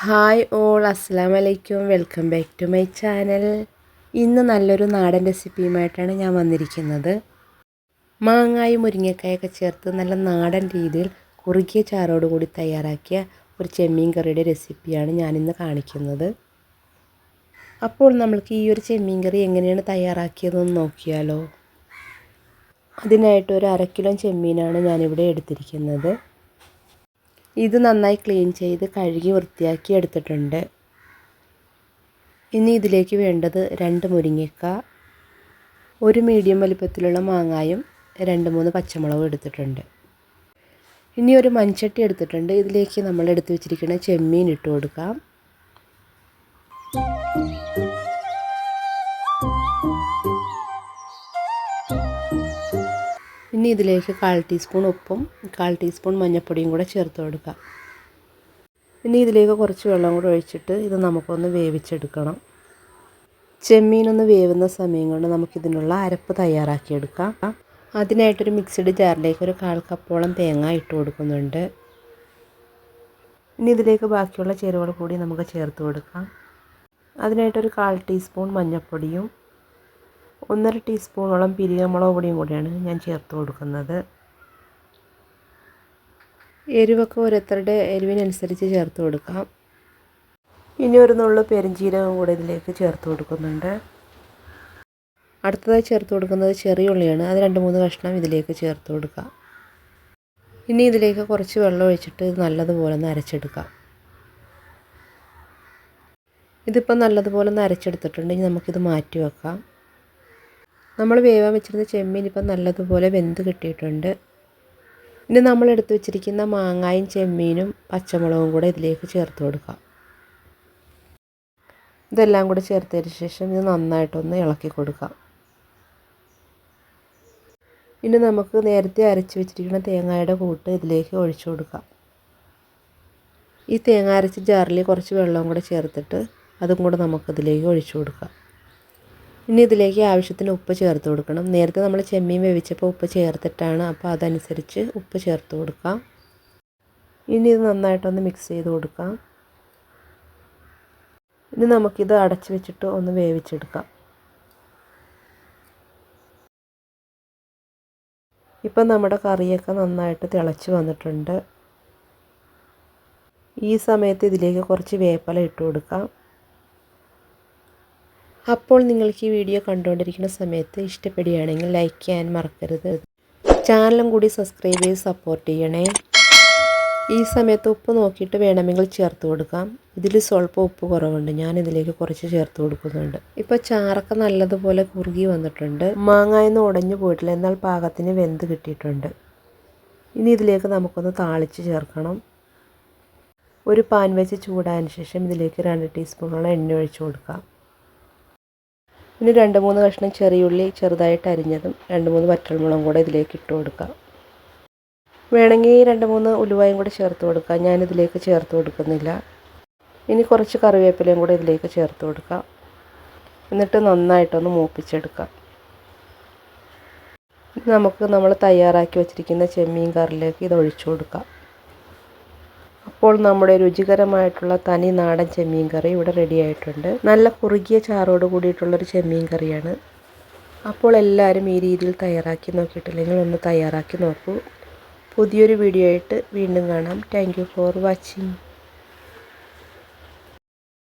Hi all അസ്സാം വലൈക്കും welcome back to my channel. ഇന്ന് നല്ലൊരു നാടൻ റെസിപ്പിയുമായിട്ടാണ് ഞാൻ വന്നിരിക്കുന്നത്. മാങ്ങായും മുരിങ്ങക്കായൊക്കെ ചേർത്ത് നല്ല നാടൻ രീതിയിൽ കുറുകിയ ചാറോടുകൂടി തയ്യാറാക്കിയ ഒരു ചെമ്മീൻ കറിയുടെ റെസിപ്പിയാണ് ഞാനിന്ന് കാണിക്കുന്നത്. അപ്പോൾ നമ്മൾക്ക് ഈ ഒരു ചെമ്മീൻ കറി എങ്ങനെയാണ് തയ്യാറാക്കിയതെന്ന് നോക്കിയാലോ. അതിനായിട്ട് ഒരു അര കിലോ ചെമ്മീനാണ് ഞാനിവിടെ എടുത്തിരിക്കുന്നത്. ഇത് നന്നായി ക്ലീൻ ചെയ്ത് കഴുകി വൃത്തിയാക്കി എടുത്തിട്ടുണ്ട്. ഇനി ഇതിലേക്ക് വേണ്ടത് രണ്ട് മുരിങ്ങക്ക ഒരു മീഡിയം വലിപ്പത്തിലുള്ള മാങ്ങായും രണ്ട് മൂന്ന് പച്ചമുളകും എടുത്തിട്ടുണ്ട്. ഇനി ഒരു മൺചട്ടി എടുത്തിട്ടുണ്ട്. ഇതിലേക്ക് നമ്മൾ എടുത്തു വെച്ചിരിക്കുന്ന ചെമ്മീൻ ഇട്ട് കൊടുക്കാം. ഇനി ഇതിലേക്ക് കാൽ ടീസ്പൂൺ ഉപ്പും കാൽ ടീസ്പൂൺ മഞ്ഞൾപ്പൊടിയും കൂടെ ചേർത്ത് കൊടുക്കാം. ഇനി ഇതിലേക്ക് കുറച്ച് വെള്ളം കൂടെ ഒഴിച്ചിട്ട് ഇത് നമുക്കൊന്ന് വേവിച്ചെടുക്കണം. ചെമ്മീനൊന്ന് വേവുന്ന സമയം കൊണ്ട് നമുക്കിതിനുള്ള അരപ്പ് തയ്യാറാക്കിയെടുക്കാം. അതിനായിട്ടൊരു മിക്സഡ് ജാറിലേക്ക് ഒരു കാൽ കപ്പോളം തേങ്ങ ഇട്ട് കൊടുക്കുന്നുണ്ട്. ഇനി ഇതിലേക്ക് ബാക്കിയുള്ള ചേരുവകൾ കൂടി നമുക്ക് ചേർത്ത് കൊടുക്കാം. അതിനായിട്ടൊരു കാൽ ടീസ്പൂൺ മഞ്ഞൾപ്പൊടിയും ഒന്നര ടീസ്പൂണോളം പിരികമുളക് പൊടിയും കൂടിയാണ് ഞാൻ ചേർത്ത് കൊടുക്കുന്നത്. എരിവൊക്കെ ഓരോരുത്തരുടെ എരിവിനനുസരിച്ച് ചേർത്ത് കൊടുക്കാം. ഇനി ഒരു നുള്ളു പെരിഞ്ചീരകം കൂടെ ഇതിലേക്ക് ചേർത്ത് കൊടുക്കുന്നുണ്ട്. അടുത്തതായി ചേർത്ത് കൊടുക്കുന്നത് ചെറിയ ഉള്ളിയാണ്. അത് രണ്ട് മൂന്ന് കഷ്ണം ഇതിലേക്ക് ചേർത്ത് കൊടുക്കാം. ഇനി ഇതിലേക്ക് കുറച്ച് വെള്ളം ഒഴിച്ചിട്ട് ഇത് നല്ലതുപോലെ ഒന്ന് അരച്ചെടുക്കാം. ഇതിപ്പോൾ നല്ലതുപോലെ ഒന്ന് അരച്ചെടുത്തിട്ടുണ്ട്. ഇനി നമുക്കിത് മാറ്റി വെക്കാം. നമ്മൾ വേവാൻ വെച്ചിരുന്ന ചെമ്മീൻ ഇപ്പം നല്ലതുപോലെ വെന്ത് കിട്ടിയിട്ടുണ്ട്. ഇനി നമ്മൾ എടുത്തു വെച്ചിരിക്കുന്ന മാങ്ങായും ചെമ്മീനും പച്ചമുളകും കൂടെ ഇതിലേക്ക് ചേർത്ത് കൊടുക്കാം. ഇതെല്ലാം കൂടെ ചേർത്തതിന് ശേഷം ഇത് നന്നായിട്ടൊന്ന് ഇളക്കി കൊടുക്കാം. ഇനി നമുക്ക് നേരത്തെ അരച്ച് വെച്ചിരിക്കുന്ന തേങ്ങയുടെ കൂട്ട് ഇതിലേക്ക് ഒഴിച്ചു കൊടുക്കാം. ഈ തേങ്ങ അരച്ച ജാറിൽ കുറച്ച് വെള്ളവും കൂടെ ചേർത്തിട്ട് അതും കൂടെ നമുക്കിതിലേക്ക് ഒഴിച്ചു കൊടുക്കാം. ഇനി ഇതിലേക്ക് ആവശ്യത്തിന് ഉപ്പ് ചേർത്ത് കൊടുക്കണം. നേരത്തെ നമ്മൾ ചെമ്മീൻ വേവിച്ചപ്പോൾ ഉപ്പ് ചേർത്തിട്ടാണ് അപ്പോൾ അതനുസരിച്ച് ഉപ്പ് ചേർത്ത് കൊടുക്കാം. ഇനി ഇത് നന്നായിട്ടൊന്ന് മിക്സ് ചെയ്ത് കൊടുക്കാം. ഇനി നമുക്കിത് അടച്ച് വെച്ചിട്ട് ഒന്ന് വേവിച്ചെടുക്കാം. ഇപ്പം നമ്മുടെ കറിയൊക്കെ നന്നായിട്ട് തിളച്ച് വന്നിട്ടുണ്ട്. ഈ സമയത്ത് ഇതിലേക്ക് കുറച്ച് വേപ്പില ഇട്ട് കൊടുക്കാം. അപ്പോൾ നിങ്ങൾക്ക് ഈ വീഡിയോ കണ്ടുകൊണ്ടിരിക്കുന്ന സമയത്ത് ഇഷ്ടപ്പെടുകയാണെങ്കിൽ ലൈക്ക് ചെയ്യാൻ മറക്കരുത്. ചാനലും കൂടി സബ്സ്ക്രൈബ് ചെയ്ത് സപ്പോർട്ട് ചെയ്യണേ. ഈ സമയത്ത് ഉപ്പ് നോക്കിയിട്ട് വേണമെങ്കിൽ ചേർത്ത് കൊടുക്കാം. ഇതിൽ സ്വല്പം ഉപ്പ് കുറവുണ്ട്. ഞാൻ ഇതിലേക്ക് കുറച്ച് ചേർത്ത് കൊടുക്കുന്നുണ്ട്. ഇപ്പോൾ ചാറൊക്കെ നല്ലതുപോലെ കുറുകി വന്നിട്ടുണ്ട്. മാങ്ങായൊന്നും ഉടഞ്ഞു പോയിട്ടില്ല. എന്നാൽ പാകത്തിന് വെന്ത് കിട്ടിയിട്ടുണ്ട്. ഇനി ഇതിലേക്ക് നമുക്കൊന്ന് താളിച്ച് ചേർക്കണം. ഒരു പാൻ വെച്ച് ചൂടായതിന് ശേഷം ഇതിലേക്ക് രണ്ട് ടീസ്പൂണോളം എണ്ണ ഒഴിച്ച് കൊടുക്കാം. ഇനി രണ്ട് മൂന്ന് കഷ്ണം ചെറിയുള്ളി ചെറുതായിട്ട് അരിഞ്ഞതും രണ്ട് മൂന്ന് വറ്റൽമുളകും കൂടെ ഇതിലേക്ക് ഇട്ട് കൊടുക്കാം. വേണമെങ്കിൽ രണ്ട് മൂന്ന് ഉലുവായും കൂടെ ചേർത്ത് കൊടുക്കാം. ഞാനിതിലേക്ക് ചേർത്ത് കൊടുക്കുന്നില്ല. ഇനി കുറച്ച് കറിവേപ്പിലയും കൂടെ ഇതിലേക്ക് ചേർത്ത് കൊടുക്കാം. എന്നിട്ട് നന്നായിട്ടൊന്ന് മൂപ്പിച്ചെടുക്കാം. നമുക്ക് നമ്മൾ തയ്യാറാക്കി വെച്ചിരിക്കുന്ന ചെമ്മീൻ കറിയിലേക്ക് ഇത് ഒഴിച്ചു കൊടുക്കാം. അപ്പോൾ നമ്മുടെ രുചികരമായിട്ടുള്ള തനി നാടൻ ചെമ്മീൻ കറി ഇവിടെ റെഡി ആയിട്ടുണ്ട്. നല്ല കുറുകിയ ചാറോട് കൂടിയിട്ടുള്ള ഒരു ചെമ്മീൻ കറിയാണ്. അപ്പോൾ എല്ലാവരും ഈ രീതിയിൽ തയ്യാറാക്കി നോക്കിയിട്ടില്ലെങ്കിൽ ഒന്ന് തയ്യാറാക്കി നോക്കൂ. പുതിയൊരു വീഡിയോ ആയിട്ട് വീണ്ടും കാണാം. Thank for watching